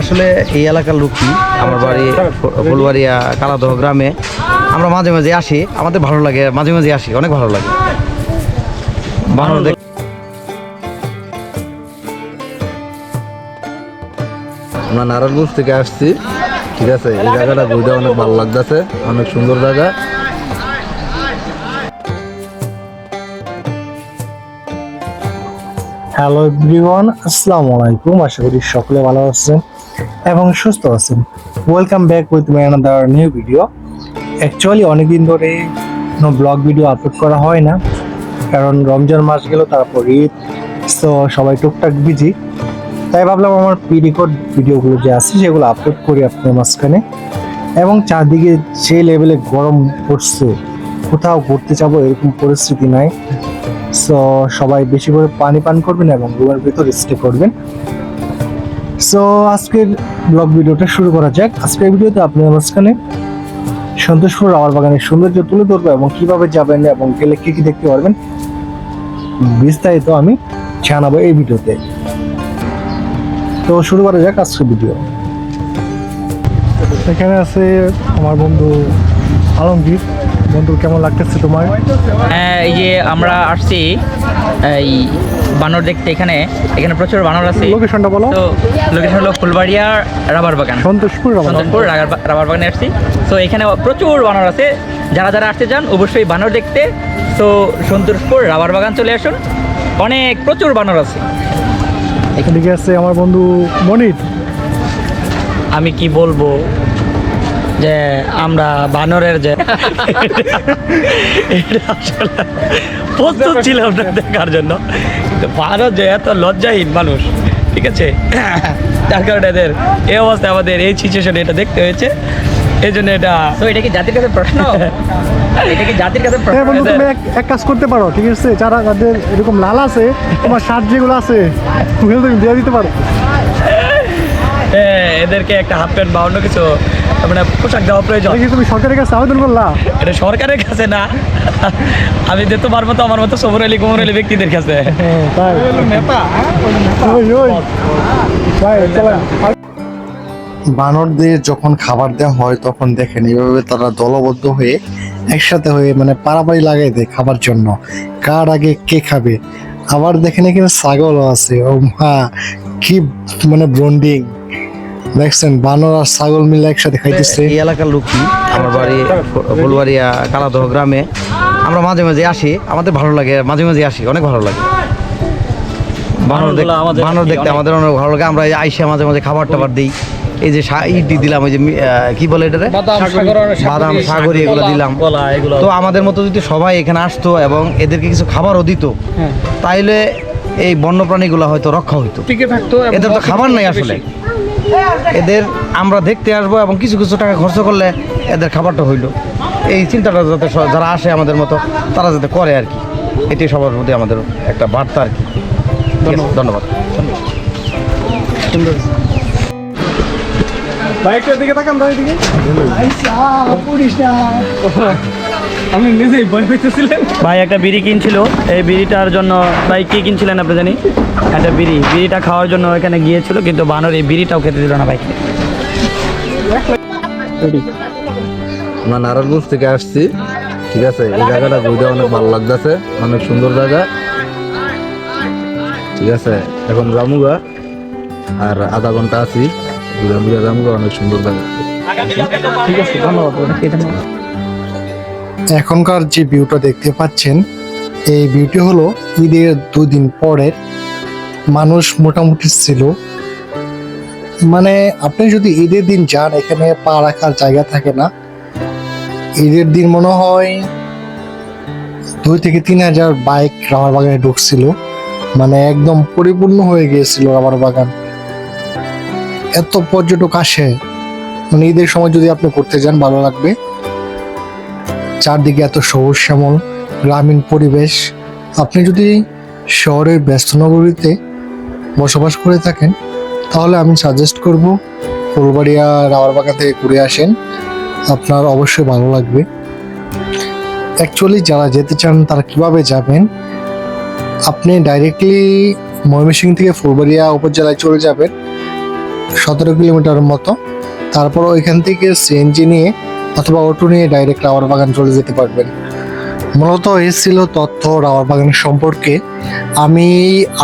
আসলে এই এলাকার লোকই আমার বাড়ি ফুলবাড়িয়া কালাদহ গ্রামে। আমরা মাঝে মাঝে আসি আমাদের ভালো লাগে মাঝে মাঝে আসি অনেক ভালো লাগে। দেখ আমরা নারায়ণগঞ্জ থেকে আসছি ঠিক আছে? এই জায়গাটা ঘুরতে অনেক ভালো লাগতেছে অনেক সুন্দর জায়গা। হ্যালো এভরিওয়ান আসসালামু আলাইকুম আশা করি সকলে ভালো আছেন। এবং সুস্থ আছেন। Welcome back with my another new video actually অনেকদিন ধরে কোনো ব্লগ ভিডিও আপলোড করা হয় না, কারণ রমজান মাস গেল, তারপর ঈদ তো সবাই টুকটাক বিজি তাই ভাবলাম আমার প্রি রেকর্ড ভিডিওগুলো যে আছে, সেগুলো আপলোড করি আপনার মাঝখানে। এবং চারদিকে যে লেভেলে গরম পড়ছে, কোথাও ঘুরতে যাব এরকম পরিস্থিতি নাই। সো সবাই বেশি করে পানি পান করবেন এবং রুমের ভিতর স্টে করবেন। সো আজকের ব্লগ ভিডিওটা শুরু করা যাক। আজকের ভিডিওতে আপনার মাঝখানে সন্তোষপুর রাওয়ার বাগানের সৌন্দর্য তুলে ধরবো এবং কীভাবে যাবেন এবং গেলে কি কি দেখতে পারবেন। বিস্তারিত আমি জানাব এই ভিডিওতে। তো শুরু করা যাক আজকের ভিডিও। এখানে আছে আমার বন্ধু আলমগীর। বন্ধু কেমন লাগতেছে তোমার? হ্যাঁ, এই যে আমরা আসছি এই বানর দেখতে এখানে এখানে প্রচুর বানর আছে। লোকেশনটা বলো। তো লোকেশন হলো ফুলবাড়িয়া রাবার বাগান। সন্তোষপুর সন্তোষপুর রাবার- রাবার বাগানে আসছি। তো এখানে প্রচুর বানর আছে। যারা যারা আসতে চান অবশ্যই বানর দেখতে। তো সন্তোষপুর রাবার বাগান চলে আসুন। অনেক প্রচুর বানর আছে। এখানে কি আছে আমার বন্ধু মনির। আমি কি বলব যে আমরা বানরের যে এটা আসলে প্রস্তুত ছিলাম না দেখার জন্য। বানর যে এত লজ্জাহীন মানুষ ঠিক আছে? যার কারণে এদের এই অবস্থায় আমাদের এই সিচুয়েশনে এটা দেখতে হয়েছে। এই জন্য এটা তো এটা কি জাতির কাছে প্রশ্ন? এটা কি জাতির কাছে হ্যাঁ বন্ধু তুমি এক এক কাজ করতে পারো ঠিক আছে? যারা যাদের এরকম লাল আছে তোমার শার্ট যেগুলো আছে তুমি দিয়ে দিতে পারো। হ্যাঁ, এদেরকে একটা হাফ প্যান্ট বা অন্য কিছু মানে পোশাক দেওয়া প্রয়োজন। তুমি সরকারের কাছে আবেদন করলা? এটা সরকারের কাছে না। আমি দিতে পারব তো আমার মতো সবর আলী কুমর আলী ব্যক্তিদের কাছে। হ্যাঁ তাই। ওই ওই ভাই চলেন। বানরদের যখন খাবার দেওয়া হয় তখন দেখেন এইভাবে তারা দলবদ্ধ হয়ে একসাথে হয়ে মানে পাড়াপাড়ি লাগাই দেয় খাবার জন্য। কার আগে কে খাবে? আবার দেখেন এখানে ছাগলও আছে। ও মা কি মানে ব্রন্ডিং দেখছেন বানর আর ছাগল মিলে একসাথে খাইতেছে। এই এলাকার লোকই আমার বাড়ি ফুলবাড়িয়া কালাদহ গ্রামে। আমরা মাঝে মাঝে আসি আমাদের ভালো লাগে মাঝে মাঝে আসি অনেক ভালো লাগে। বানর দেখ- বানর কি দেখতে আমাদের অনেক ভালো লাগে আমরা আইসা মাঝে মাঝে খাবার টাবার দিই। এই যে ইডলি দিলাম ওই যে কি বলে এটারে? বাদাম সাগরি এগুলো দিলাম। তো আমাদের মতো যদি সবাই এখানে আসতো এবং এদেরকে কিছু খাবারও দিত তাইলে এই বন্যপ্রাণীগুলো হয়তো রক্ষা হইতো। এদের তো খাবার নাই আসলে। এদের আমরা দেখতে আসব এবং কিছু কিছু টাকা খরচ করলে এদের খাবারটা হইল। এই চিন্তাটা যাতে যারা আসে আমাদের মতো তারা যাতে করে আর কি। এটি সবার প্রতি আমাদের একটা বার্তা আর কি। ধন্যবাদ। বাইকটার দিকে তাকান এদিকে। আপনি নিজেই ভয় পেতেছিলেন ভাই একটা বিড়ি কিনছিল। এই বিড়িটার জন্য ভাই কি কিনছিলেন আপনি জানি? একটা বিড়ি। বিড়িটা খাওয়ার জন্য এখানে গিয়েছিল কিন্তু বানর এই বিড়িটাও খেতে দিল না ভাইকে আমরা নারায়ণগঞ্জ থেকে আসছি। ঠিক আছে এই জায়গাটা ঘুরতে অনেক ভালো লাগতেছে অনেক সুন্দর জায়গা। ঠিক আছে এখন রামুগা আর আধা ঘণ্টা আছি। ঘুরে ঘুরে রামুগা অনেক সুন্দর জায়গা। এখনকার যে ভিউটা দেখতে পাচ্ছেন, এই ভিউটি হলো ঈদের দুদিন পরের মানুষ মোটামুটি ছিল। মানে আপনি যদি ঈদের দিন যান, এখানে পা রাখার জায়গা থাকে না। ঈদের দিন মনে হয় দুই থেকে তিন হাজার বাইক রাবার বাগানে ঢুকছিল। মানে একদম পরিপূর্ণ হয়ে গিয়েছিল রাবার বাগান এত পর্যটক আসে। মানে ঈদের সময় যদি আপনি করতে যান, ভালো লাগবে। চারদিকে এত সবুজ শ্যামল, গ্রামীণ পরিবেশ। আপনি যদি শহরের ব্যস্ত নগরীতে বসবাস করে থাকেন, তাহলে আমি সাজেস্ট করব ফুলবাড়িয়া রাওয়ারবাগা থেকে ঘুরে আসেন। আপনার অবশ্যই ভালো লাগবে। অ্যাকচুয়ালি যারা যেতে চান, তারা কীভাবে যাবেন? আপনি ডাইরেক্টলি ময়মনসিংহ থেকে ফুলবাড়িয়া উপজেলায় চলে যাবেন, সতেরো কিলোমিটার মতো। তারপর ওইখান থেকে সিএনজি নিয়ে অথবা অটো নিয়ে ডাইরেক্ট রাবার বাগান চলে যেতে পারবেন। মূলত এই ছিল তথ্য রাবার বাগান সম্পর্কে। আমি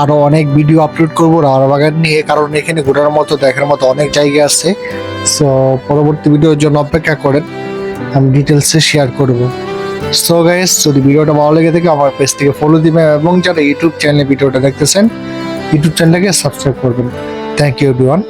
আরও অনেক ভিডিও আপলোড করব রাবার বাগান নিয়ে, কারণ এখানে ঘোরার মতো, দেখার মতো অনেক জায়গা আছে। সো পরবর্তী ভিডিওর জন্য অপেক্ষা করেন, আমি ডিটেলসে শেয়ার করব। সো গাইস যদি ভিডিওটা ভালো লেগে থাকে, আমার পেজ থেকে ফলো দিবেন এবং যারা ইউটিউব চ্যানেলে ভিডিওটা দেখতেছেন ইউটিউব চ্যানেলটাকে সাবস্ক্রাইব করবেন। Thank you everyone